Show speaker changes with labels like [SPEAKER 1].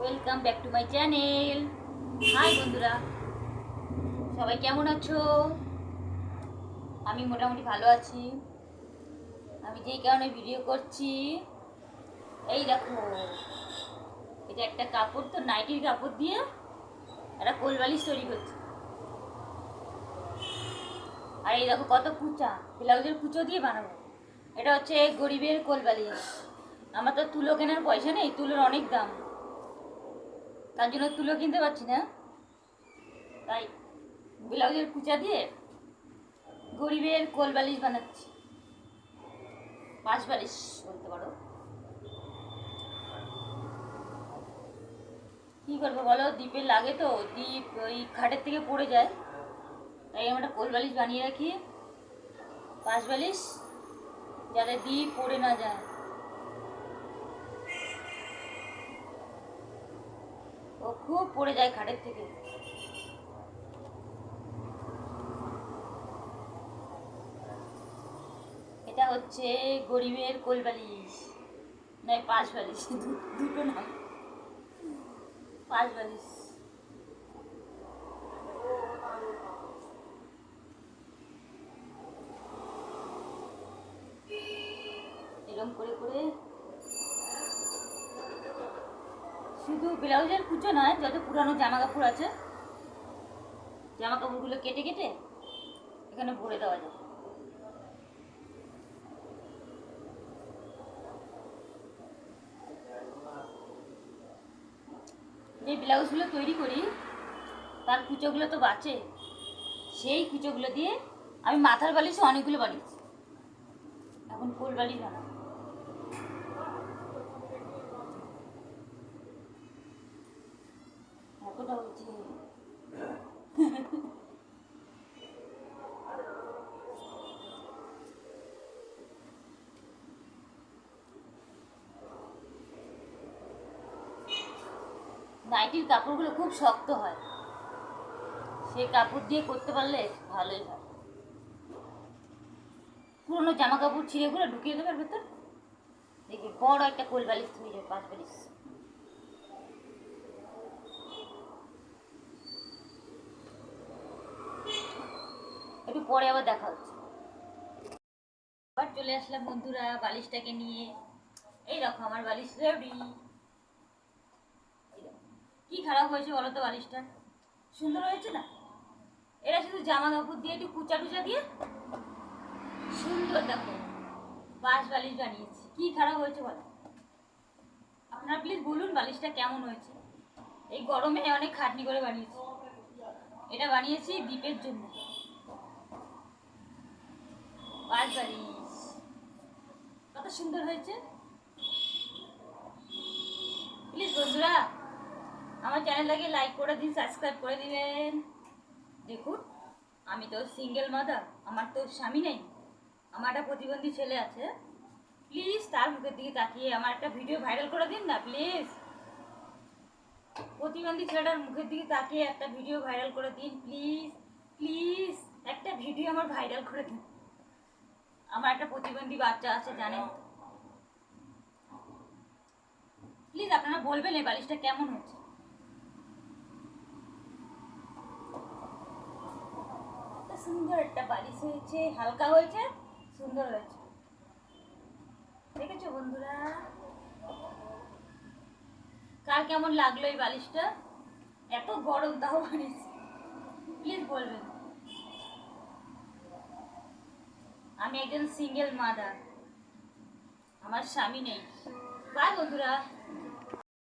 [SPEAKER 1] Welcome back to my channel hi বন্ধুরা। সবাই কেমন আছো? আমি মোটামুটি ভালো আছি। আমি যেই কারণে ভিডিও করছি, এই দেখো, এটা একটা কাপড় তো নাইটির কাপড় দিয়ে একটা কোলবালিশ তৈরি করছি। আর এই দেখো কত কুচা, ব্লাউজের কুচো দিয়ে বানাবো। এটা হচ্ছে গরিবের কোলবালিশ। আমার তো তুলো কেনার পয়সা নেই, তুলোর অনেক দাম। তার জন্য তুলো কিনতে পারছি না। তাই ব্লাউজের কুচা দিয়ে গরিবের কোল বালিশ বানাচ্ছি। পাঁচ বালিশ বলতে পারো। কি করব বলো? দ্বীপের লাগে তো, দ্বীপ ওই খাটের থেকে পড়ে যায়। তাই আমি একটা কোল বালিশ বানিয়ে রাখি। পাঁচ বালিশ যাতে দ্বীপ পড়ে না যায়। খুব পড়ে যায় খাটের থেকে। এটা হচ্ছে গরিবের কোল বালিশ নয় পাঁচ বালিশ দুটো না। পাঁচ বালিশ এরকম করে করে শুধু ব্লাউজের কুচো নয়, যত পুরানো জামা কাপড় আছে। জামা কাপড়গুলো কেটে কেটে এখানে ভরে দেওয়া যায় যে ব্লাউজগুলো তৈরি করি, তার কুচোগুলো তো বাঁচে। সেই কুচোগুলো দিয়ে আমি মাথার বালিশও অনেকগুলো বানিয়েছি। এখন কোল বালিশ বানাবো। এতটা হচ্ছে নাইটির কাপড়গুলো খুব শক্ত হয়। সেই কাপড় দিয়ে করতে পারলে ভালোই হয়। পুরোনো জামা কাপড় ছিঁড়ে করে ঢুকিয়ে দেবে ভেতর। দেখবি বড় একটা কোল বালিশ হয়ে যাবে পাঁচ বালিশ। পরে আবার দেখা হচ্ছে। আবার চলে আসলাম বন্ধুরা বালিশটাকে নিয়ে। এই দেখো আমার বালিশ রেডি কি খারাপ হয়েছে বলো তো বালিশটা? সুন্দর হয়েছে না? এরা শুধু জামা কাপড় দিয়ে একটু কুচা টুচা দিয়ে সুন্দর দেখো। বাস বালিশ বানিয়েছি। কি খারাপ হয়েছে বলো? আপনারা প্লিজ বলুন বালিশটা কেমন হয়েছে? এই গরমে অনেক খাটনি করে বানিয়েছি। এটা বানিয়েছি দ্বীপের জন্য। কত সুন্দর হয়েছে? প্লিজ বন্ধুরা, আমার চ্যানেলটাকে লাইক করে দিন সাবস্ক্রাইব করে দিবেন। দেখুন, আমি তো সিঙ্গেল মাদার আমার তো স্বামী নেই, আমার একটা প্রতিবন্ধী ছেলে আছে। প্লিজ তার মুখের দিকে তাকিয়ে আমার একটা ভিডিও ভাইরাল করে দিন না প্লিজ প্রতিবন্ধী ছেলেটার মুখের দিকে তাকিয়ে একটা ভিডিও ভাইরাল করে দিন প্লিজ প্লিজ একটা ভিডিও আমার ভাইরাল করে দিন। আমার একটা প্রতিবন্ধী বাচ্চা আছে, জানেন? প্লিজ আপনারা বলবেন এই বালিশটা কেমন হয়েছে সুন্দর একটা বালিশ হয়েছে, হালকা হয়েছে, সুন্দর হয়েছে। দেখেছ বন্ধুরা? কার কেমন লাগল এই বালিশটা? এত গরম তাও বানিয়েছি প্লিজ বলবেন। আমি একজন সিঙ্গেল মাদার আমার স্বামী নেই। বাই বন্ধুরা।